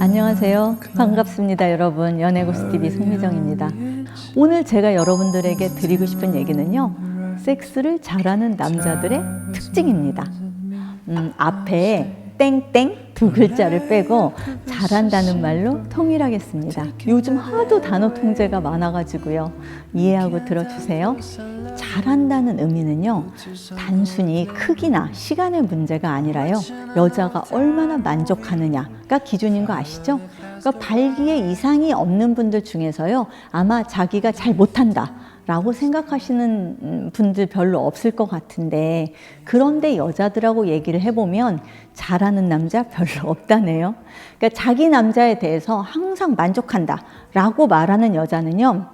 안녕하세요. 반갑습니다, 여러분. 연애고스TV 송미정입니다. 오늘 제가 여러분들에게 드리고 싶은 얘기는요. 섹스를 잘하는 남자들의 특징입니다. 음, 앞에 땡땡 두 글자를 빼고 잘한다는 말로 통일하겠습니다. 요즘 하도 단어 통제가 많아가지고요. 이해하고 들어주세요. 잘한다는 의미는요, 단순히 크기나 시간의 문제가 아니라요, 여자가 얼마나 만족하느냐가 기준인 거 아시죠? 그러니까 발기에 이상이 없는 분들 중에서요, 아마 자기가 잘 못한다. 라고 생각하시는 음, 분들 별로 없을 것 같은데, 그런데 여자들하고 얘기를 해보면 잘하는 남자 별로 없다네요. 그러니까 자기 남자에 대해서 항상 만족한다. 라고 말하는 여자는요,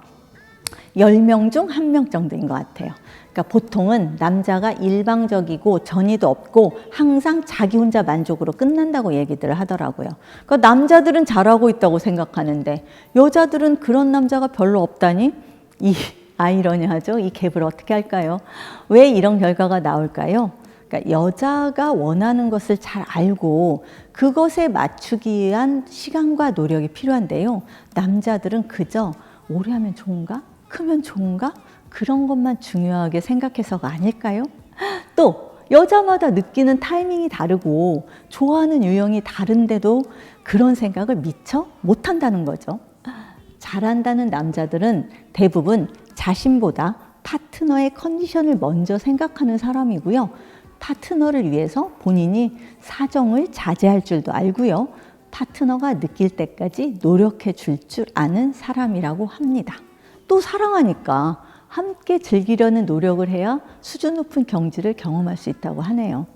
10명 중 1명 정도인 것 같아요. 그러니까 보통은 남자가 일방적이고 전의도 없고 항상 자기 혼자 만족으로 끝난다고 얘기들을 하더라고요. 그러니까 남자들은 잘하고 있다고 생각하는데 여자들은 그런 남자가 별로 없다니 이 아이러니하죠. 이 갭을 어떻게 할까요? 왜 이런 결과가 나올까요? 그러니까 여자가 원하는 것을 잘 알고 그것에 맞추기 위한 시간과 노력이 필요한데요. 남자들은 그저 오래 하면 좋은가? 크면 좋은가? 그런 것만 중요하게 생각해서가 아닐까요? 또 여자마다 느끼는 타이밍이 다르고 좋아하는 유형이 다른데도 그런 생각을 미처 못한다는 거죠. 잘한다는 남자들은 대부분 자신보다 파트너의 컨디션을 먼저 생각하는 사람이고요. 파트너를 위해서 본인이 사정을 자제할 줄도 알고요. 파트너가 느낄 때까지 노력해 줄 줄 아는 사람이라고 합니다. 또 사랑하니까 함께 즐기려는 노력을 해야 수준 높은 경지를 경험할 수 있다고 하네요.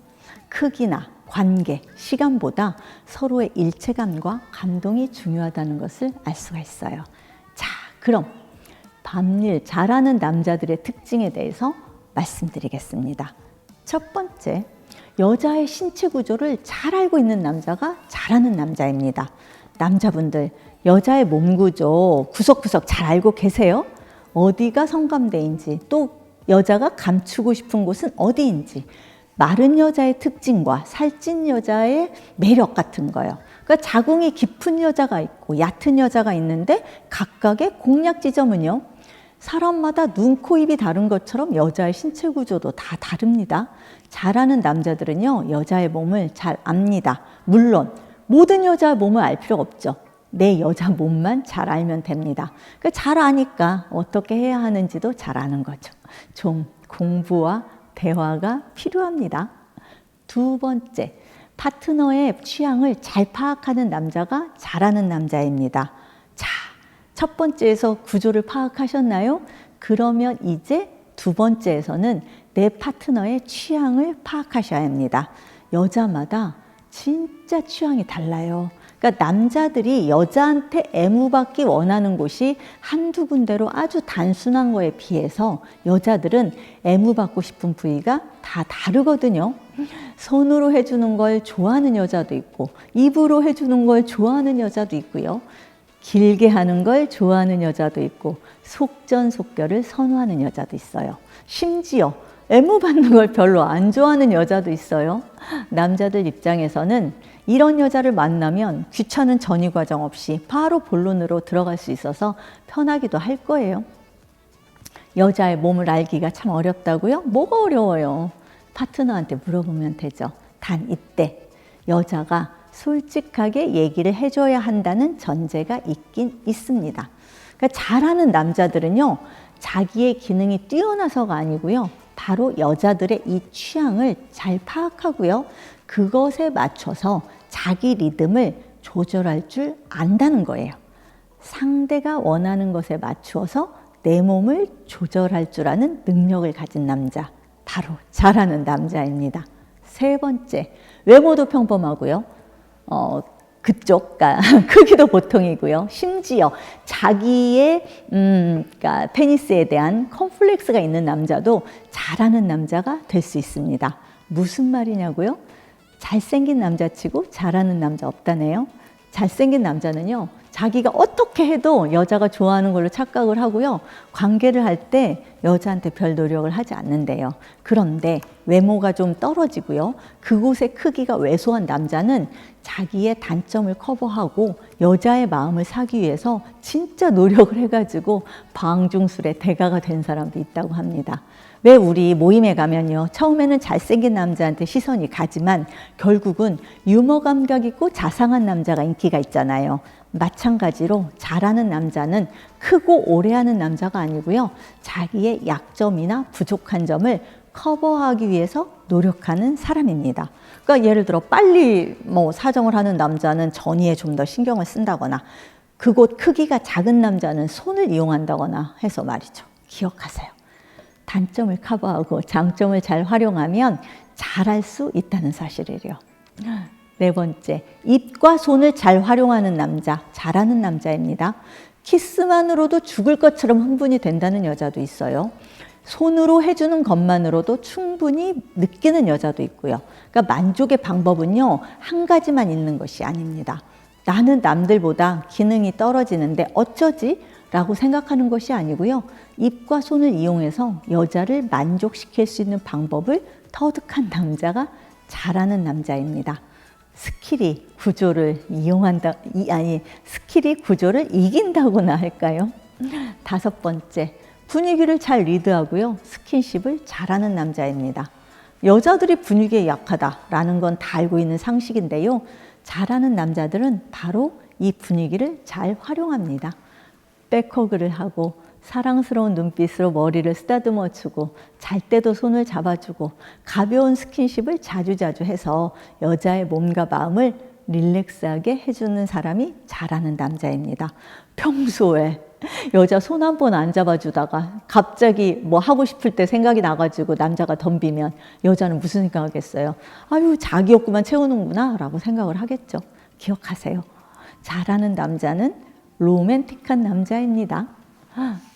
크기나 관계, 시간보다 서로의 일체감과 감동이 중요하다는 것을 알 수가 있어요. 자, 그럼 밤일 잘하는 남자들의 특징에 대해서 말씀드리겠습니다. 첫 번째, 여자의 신체 구조를 잘 알고 있는 남자가 잘하는 남자입니다. 남자분들, 여자의 몸 구조 구석구석 잘 알고 계세요? 어디가 성감대인지, 또 여자가 감추고 싶은 곳은 어디인지, 마른 여자의 특징과 살찐 여자의 매력 같은 거요. 그러니까 자궁이 깊은 여자가 있고 얕은 여자가 있는데 각각의 공략 지점은요. 사람마다 눈, 코, 입이 다른 것처럼 여자의 신체 구조도 다 다릅니다. 잘하는 남자들은요, 여자의 몸을 잘 압니다. 물론, 모든 여자의 몸을 알 필요 없죠. 내 여자 몸만 잘 알면 됩니다. 그러니까 잘 아니까 어떻게 해야 하는지도 잘 아는 거죠. 좀 공부와 대화가 필요합니다. 두 번째, 파트너의 취향을 잘 파악하는 남자가 잘하는 남자입니다. 자, 첫 번째에서 구조를 파악하셨나요? 그러면 이제 두 번째에서는 내 파트너의 취향을 파악하셔야 합니다. 여자마다 진짜 취향이 달라요. 그러니까 남자들이 여자한테 애무받기 원하는 곳이 한두 군데로 아주 단순한 거에 비해서 여자들은 애무받고 싶은 부위가 다 다르거든요. 손으로 해주는 걸 좋아하는 여자도 있고, 입으로 해주는 걸 좋아하는 여자도 있고요. 길게 하는 걸 좋아하는 여자도 있고, 속전속결을 선호하는 여자도 있어요. 심지어 애무 받는 걸 별로 안 좋아하는 여자도 있어요. 남자들 입장에서는 이런 여자를 만나면 귀찮은 전이 과정 없이 바로 본론으로 들어갈 수 있어서 편하기도 할 거예요. 여자의 몸을 알기가 참 어렵다고요? 뭐가 어려워요? 파트너한테 물어보면 되죠. 단 이때 여자가 솔직하게 얘기를 해줘야 한다는 전제가 있긴 있습니다. 그러니까 잘하는 남자들은요, 자기의 기능이 뛰어나서가 아니고요, 바로 여자들의 이 취향을 잘 파악하고요, 그것에 맞춰서 자기 리듬을 조절할 줄 안다는 거예요. 상대가 원하는 것에 맞추어서 내 몸을 조절할 줄 아는 능력을 가진 남자. 바로 잘하는 남자입니다. 세 번째, 외모도 평범하고요. 어, 그쪽, 그러니까 크기도 보통이고요. 심지어 자기의 음, 그러니까 페니스에 대한 컴플렉스가 있는 남자도 잘하는 남자가 될 수 있습니다. 무슨 말이냐고요? 잘생긴 남자치고 잘하는 남자 없다네요. 잘생긴 남자는요, 자기가 어떻게 해도 여자가 좋아하는 걸로 착각을 하고요. 관계를 할 때 여자한테 별 노력을 하지 않는데요. 그런데 외모가 좀 떨어지고요. 그곳의 크기가 왜소한 남자는 자기의 단점을 커버하고 여자의 마음을 사기 위해서 진짜 노력을 해가지고 방중술의 대가가 된 사람도 있다고 합니다. 왜 우리 모임에 가면요. 처음에는 잘생긴 남자한테 시선이 가지만 결국은 유머 감각 있고 자상한 남자가 인기가 있잖아요. 마찬가지로 잘하는 남자는 크고 오래 하는 남자가 아니고요. 자기의 약점이나 부족한 점을 커버하기 위해서 노력하는 사람입니다. 그러니까 예를 들어 빨리 뭐 사정을 하는 남자는 전이에 좀 더 신경을 쓴다거나 그곳 크기가 작은 남자는 손을 이용한다거나 해서 말이죠. 기억하세요. 단점을 커버하고 장점을 잘 활용하면 잘할 수 있다는 사실이래요. 네 번째, 입과 손을 잘 활용하는 남자, 잘하는 남자입니다. 키스만으로도 죽을 것처럼 흥분이 된다는 여자도 있어요. 손으로 해주는 것만으로도 충분히 느끼는 여자도 있고요. 그러니까 만족의 방법은요, 한 가지만 있는 것이 아닙니다. 나는 남들보다 기능이 떨어지는데 어쩌지? 라고 생각하는 것이 아니고요. 입과 손을 이용해서 여자를 만족시킬 수 있는 방법을 터득한 남자가 잘하는 남자입니다. 스킬이 구조를 이용한다, 이, 아니, 스킬이 구조를 이긴다고나 할까요? 다섯 번째, 분위기를 잘 리드하고요. 스킨십을 잘하는 남자입니다. 여자들이 분위기에 약하다라는 건 다 알고 있는 상식인데요. 잘하는 남자들은 바로 이 분위기를 잘 활용합니다. 백허그를 하고 사랑스러운 눈빛으로 머리를 쓰다듬어 주고 잘 때도 손을 잡아주고 가벼운 스킨십을 자주자주 해서 여자의 몸과 마음을 릴렉스하게 해주는 사람이 잘하는 남자입니다. 평소에 여자 손 한 번 안 잡아주다가 갑자기 뭐 하고 싶을 때 생각이 나가지고 남자가 덤비면 여자는 무슨 생각하겠어요? 아유, 자기 욕구만 채우는구나 라고 생각을 하겠죠. 기억하세요. 잘하는 남자는 로맨틱한 남자입니다.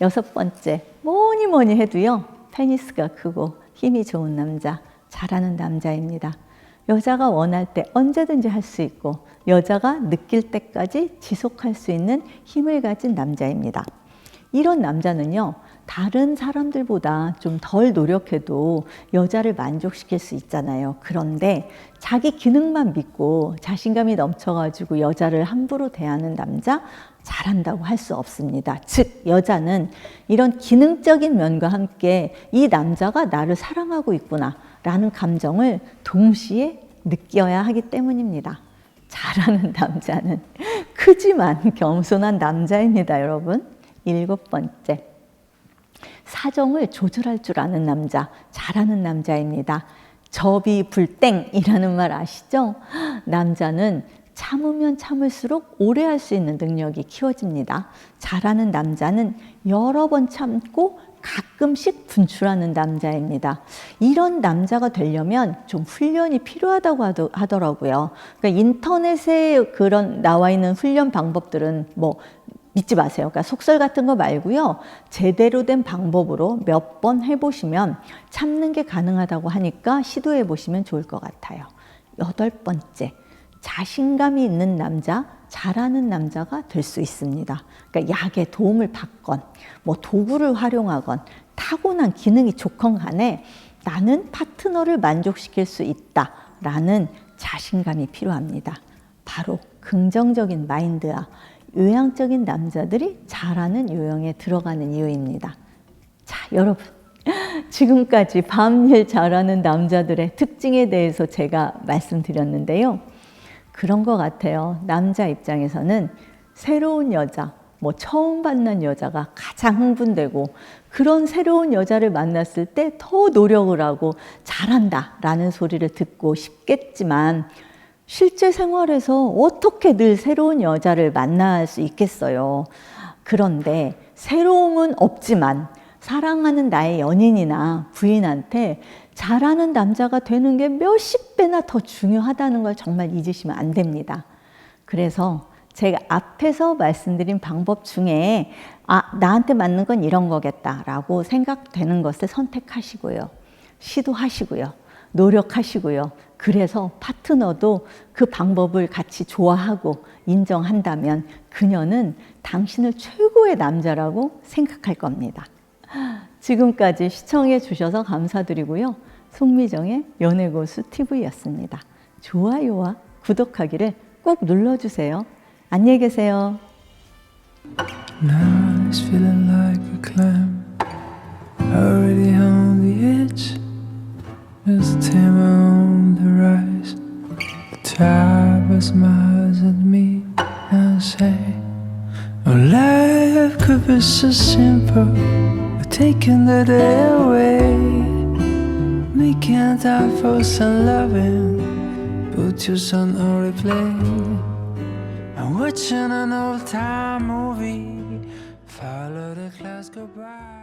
여섯 번째, 뭐니 뭐니 해도요, 페니스가 크고 힘이 좋은 남자, 잘하는 남자입니다. 여자가 원할 때 언제든지 할 수 있고, 여자가 느낄 때까지 지속할 수 있는 힘을 가진 남자입니다. 이런 남자는요, 다른 사람들보다 좀 덜 노력해도 여자를 만족시킬 수 있잖아요. 그런데 자기 기능만 믿고 자신감이 넘쳐가지고 여자를 함부로 대하는 남자, 잘한다고 할 수 없습니다. 즉, 여자는 이런 기능적인 면과 함께 이 남자가 나를 사랑하고 있구나 라는 감정을 동시에 느껴야 하기 때문입니다. 잘하는 남자는 크지만 겸손한 남자입니다, 여러분. 일곱 번째. 사정을 조절할 줄 아는 남자, 잘하는 남자입니다. 접이 불땡이라는 말 아시죠? 남자는 참으면 참을수록 오래 할 수 있는 능력이 키워집니다. 잘하는 남자는 여러 번 참고 가끔씩 분출하는 남자입니다. 이런 남자가 되려면 좀 훈련이 필요하다고 하더라고요. 그러니까 인터넷에 그런 나와 있는 훈련 방법들은 뭐 믿지 마세요. 그러니까 속설 같은 거 말고요. 제대로 된 방법으로 몇 번 해보시면 참는 게 가능하다고 하니까 시도해 보시면 좋을 것 같아요. 여덟 번째. 자신감이 있는 남자, 잘하는 남자가 될 수 있습니다. 그러니까 약의 도움을 받건, 뭐 도구를 활용하건, 타고난 기능이 좋건 간에 나는 파트너를 만족시킬 수 있다라는 자신감이 필요합니다. 바로 긍정적인 마인드와 요양적인 남자들이 잘하는 요양에 들어가는 이유입니다. 자, 여러분. 지금까지 밤일 잘하는 남자들의 특징에 대해서 제가 말씀드렸는데요. 그런 것 같아요. 남자 입장에서는 새로운 여자, 뭐 처음 만난 여자가 가장 흥분되고 그런 새로운 여자를 만났을 때 더 노력을 하고 잘한다 라는 소리를 듣고 싶겠지만 실제 생활에서 어떻게 늘 새로운 여자를 만날 수 있겠어요. 그런데 새로움은 없지만 사랑하는 나의 연인이나 부인한테 잘하는 남자가 되는 게 몇십 배나 더 중요하다는 걸 정말 잊으시면 안 됩니다. 그래서 제가 앞에서 말씀드린 방법 중에 아, 나한테 맞는 건 이런 거겠다라고 생각되는 것을 선택하시고요. 시도하시고요. 노력하시고요. 그래서 파트너도 그 방법을 같이 좋아하고 인정한다면 그녀는 당신을 최고의 남자라고 생각할 겁니다. 지금까지 시청해 주셔서 감사드리고요. 송미정의 연애고수 TV였습니다. 좋아요와 구독하기를 꼭 눌러주세요. 안녕히 계세요. Now it's feeling like a climb. Already on the edge. Just timber on the rise. The tiger smiles at me and say, Oh, life could be so simple. We're taking the day away. Making time for some loving. Put your son on replay. I'm watching an old time movie. Follow the clouds go by.